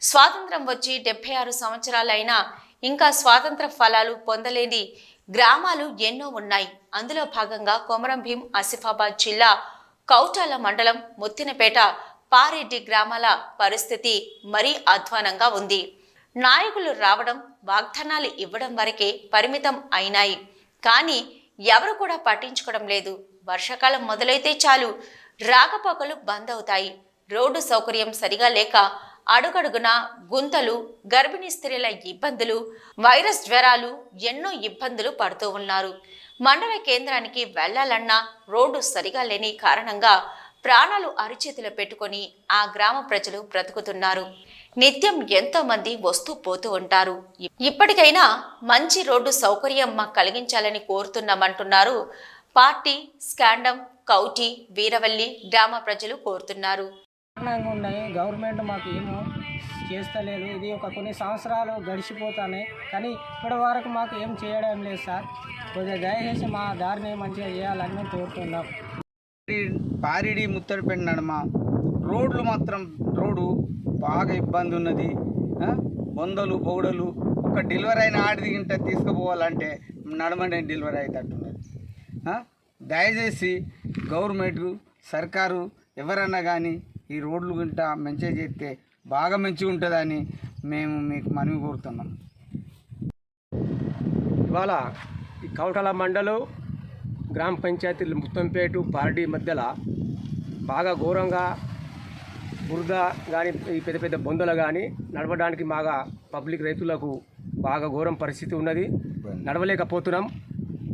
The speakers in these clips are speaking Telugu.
స్వాతంత్రం వచ్చి డెబ్బై ఆరు సంవత్సరాలైనా ఇంకా స్వాతంత్ర ఫలాలు పొందలేని గ్రామాలు ఎన్నో ఉన్నాయి. అందులో భాగంగా కొమరం భీం ఆసిఫాబాద్ జిల్లా కౌటాల మండలం ముత్తినపేట పారెడ్డి గ్రామాల పరిస్థితి మరీ అధ్వానంగా ఉంది. నాయకులు రావడం వాగ్దానాలు ఇవ్వడం వరకే పరిమితం అయినాయి. కానీ ఎవరు కూడా పట్టించుకోవడం లేదు. వర్షాకాలం మొదలైతే చాలు. రాకపోకలు బంద్ అవుతాయి. రోడ్డు సౌకర్యం సరిగా లేక అడుగడుగున గుంతలు గర్భిణీ స్త్రీల ఇబ్బందులు వైరస్ జ్వరాలు ఎన్నో ఇబ్బందులు పడుతూ ఉన్నారు. మండల కేంద్రానికి వెళ్ళాలన్నా రోడ్డు సరిగా లేని కారణంగా ప్రాణాలు అరిచేతిలో పెట్టుకొని ఆ గ్రామ ప్రజలు బ్రతుకుతున్నారు. నిత్యం ఎంతో మంది వస్తూ పోతూ ఉంటారు. ఇప్పటికైనా మంచి రోడ్డు సౌకర్యం మాకు కలిగించాలని కోరుతున్నామంటున్నారు. పార్టీ స్కాండం కౌటి వీరవల్లి గ్రామ ప్రజలు కోరుతున్నారు. కారణంగా ఉన్నాయి. గవర్నమెంట్ మాకు ఏమో చేస్తలేదు. ఇది ఒక కొన్ని సంవత్సరాలు గడిచిపోతాయి కానీ ఇప్పటి వరకు మాకు ఏం చేయడం లేదు సార్. కొద్దిగా దయచేసి మా దారిని మంచిగా చేయాలని కోరుతున్నాం. పారిడి ముత్తడిపెండి నడమ రోడ్లు మాత్రం రోడ్డు బాగా ఇబ్బంది ఉన్నది. ఆ? బొందలు ఒక డెలివరీ అయిన ఆడిది గింట తీసుకుపోవాలంటే నడమనే డెలివరీ అవుతట్టున్నది దయచేసి గవర్నమెంట్ సర్కారు ఎవరన్నా కానీ ఈ రోడ్లు గింట మంచిగా చేస్తే బాగా మంచిగా ఉంటుందని మేము మీకు మనవి కోరుతున్నాం. ఇవాళ ఈ కౌటల మండలం గ్రామ పంచాయతీ ముత్తంపేటు పార్టీ మధ్యలో బాగా ఘోరంగా బురద కానీ ఈ పెద్ద పెద్ద బొందలు కానీ నడవడానికి బాగా పబ్లిక్ రైతులకు బాగా ఘోరం పరిస్థితి ఉన్నది. నడవలేకపోతున్నాం.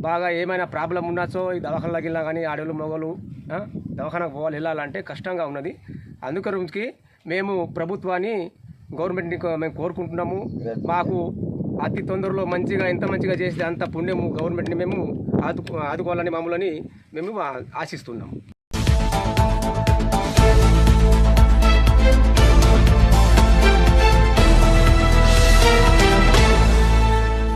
బాగా ఏమైనా ప్రాబ్లం ఉన్నాచో ఈ దవాఖానలోకి వెళ్ళినా కానీ ఆడవాళ్ళు మగవాళ్ళు దవాఖానకు పోవాలి వెళ్ళాలంటే కష్టంగా ఉన్నది. అందుకనికి మేము ప్రభుత్వాన్ని గవర్నమెంట్ని మేము కోరుకుంటున్నాము. మాకు అతి తొందరలో మంచిగా ఎంత మంచిగా చేస్తే అంత పుణ్యము గవర్నమెంట్ని మేము ఆదుకో ఆదుకోవాలని మమ్మల్ని మేము ఆశిస్తున్నాము.